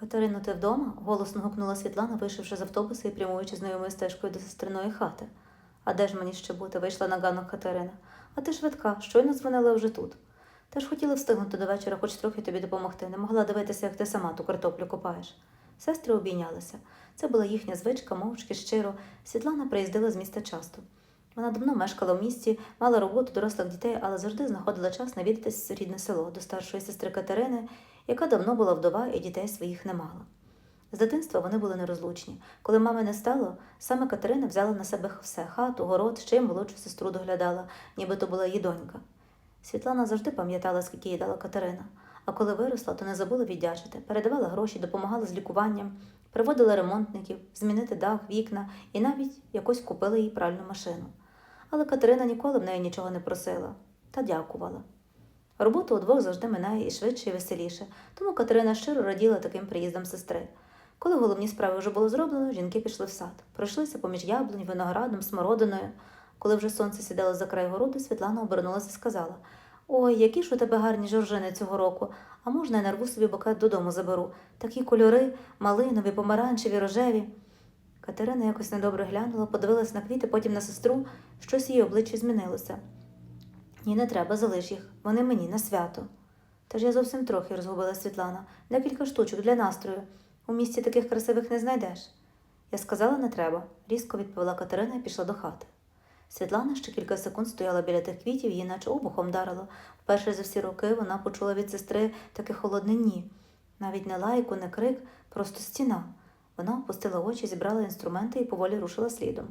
Катерино, ти вдома? голосно гукнула Світлана, вийшовши з автобуса і прямуючи знайомою стежкою до сестриної хати. А де ж мені ще бути? вийшла на ганок Катерина. А ти швидка, щойно дзвонила вже тут. Та ж хотіла встигнути до вечора, хоч трохи тобі допомогти. Не могла дивитися, як ти сама ту картоплю копаєш. Сестри обійнялися. Це була їхня звичка, мовчки, щиро. Світлана приїздила з міста часто. Вона давно мешкала в місті, мала роботу дорослих дітей, але завжди знаходила час навідатись рідне село до старшої сестри Катерини, яка давно була вдова і дітей своїх не мала. З дитинства вони були нерозлучні. Коли мами не стало, саме Катерина взяла на себе все хату, город, ще й молодшу сестру доглядала, ніби то була її донька. Світлана завжди пам'ятала, скільки їй дала Катерина, а коли виросла, то не забула віддячити, передавала гроші, допомагала з лікуванням, приводила ремонтників, змінити дах, вікна і навіть якось купила їй пральну машину. Але Катерина ніколи в неї нічого не просила та дякувала. Робота удвох завжди минає і швидше, і веселіше, тому Катерина щиро раділа таким приїздам сестри. Коли головні справи вже було зроблено, жінки пішли в сад, пройшлися поміж яблунь, виноградом, смородиною. Коли вже сонце сідало за край городу, Світлана обернулася і сказала: Ой, які ж у тебе гарні жоржини цього року, а можна я нарву собі букет додому заберу. Такі кольори, малинові, помаранчеві, рожеві. Катерина якось недобре глянула, подивилась на квіти, потім на сестру, щось її обличчя змінилося. Ні, не треба, залиш їх, вони мені на свято. Та ж я зовсім трохи розгубила Світлана, декілька штучок для настрою. У місті таких красивих не знайдеш. Я сказала, не треба, різко відповіла Катерина і пішла до хати. Світлана ще кілька секунд стояла біля тих квітів, її наче обухом дарило. Вперше за всі роки вона почула від сестри таке холодне ні. Навіть не лайку, не крик, просто стіна. Вона опустила очі, зібрала інструменти і поволі рушила слідом.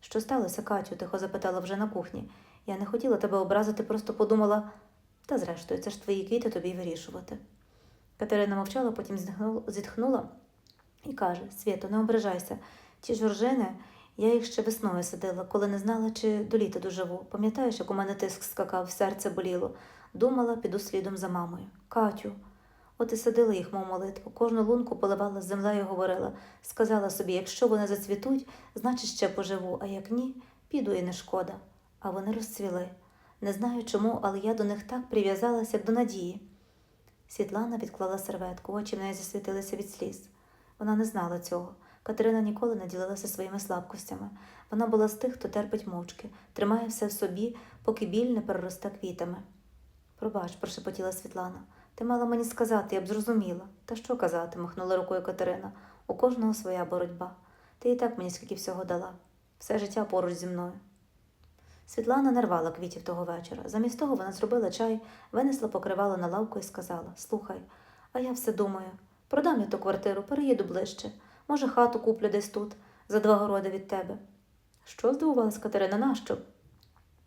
Що сталося, Катю? тихо запитала вже на кухні. Я не хотіла тебе образити, просто подумала. Та зрештою, це ж твої квіти тобі й вирішувати. Катерина мовчала, потім зітхнула- і каже: Свято, не ображайся. Ті жоржини, я їх ще весною садила, коли не знала, чи до літа доживу. Пам'ятаєш, як у мене тиск скакав, серце боліло. Думала, піду слідом за мамою. Катю. От і садила їх, мов молитву. Кожну лунку поливала землею, говорила. Сказала собі, якщо вони зацвітуть, значить ще поживу, а як ні, піду і не шкода. А вони розцвіли. Не знаю чому, але я до них так прив'язалася, як до надії. Світлана відклала серветку, очі в неї засвітилися від сліз. Вона не знала цього. Катерина ніколи не ділилася своїми слабкостями. Вона була з тих, хто терпить мовчки, тримає все в собі, поки біль не переросте квітами. Пробач, прошепотіла Світлана. Ти мала мені сказати, я б зрозуміла. Та що казати, махнула рукою Катерина. У кожного своя боротьба. Ти і так мені скільки всього дала. Все життя поруч зі мною. Світлана не рвала квітів того вечора. Замість того вона зробила чай, винесла покривало на лавку і сказала: Слухай, а я все думаю. Продам я ту квартиру, переїду ближче. Може, хату куплю десь тут, за два городи від тебе. Що здивувалась Катерина, нащо?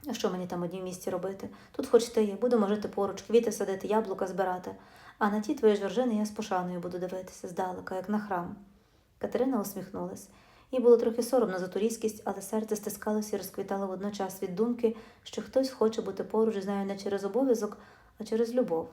А що мені там одній місті робити? Тут хоч ти є, будемо жити поруч, квіти садити, яблука збирати. А на ті твої жоржини я з пошаною буду дивитися здалека, як на храм. Катерина усміхнулась. Їй було трохи соромно за ту різкість, але серце стискалося і розквітало водночас від думки, що хтось хоче бути поруч з нею не через обов'язок, а через любов.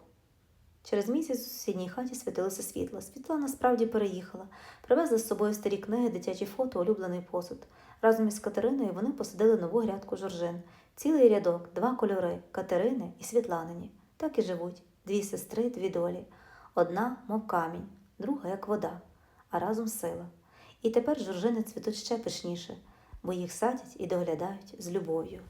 Через місяць у сусідній хаті світилося світло. Світлана справді переїхала, привезла з собою старі книги, дитячі фото, улюблений посуд. Разом із Катериною вони посадили нову грядку жоржин. Цілий рядок, два кольори Катерини і Світланині. Так і живуть дві сестри, дві долі. Одна, мов камінь, друга, як вода, а разом сила. І тепер жоржини цвітуть ще пишніше, бо їх садять і доглядають з любов'ю.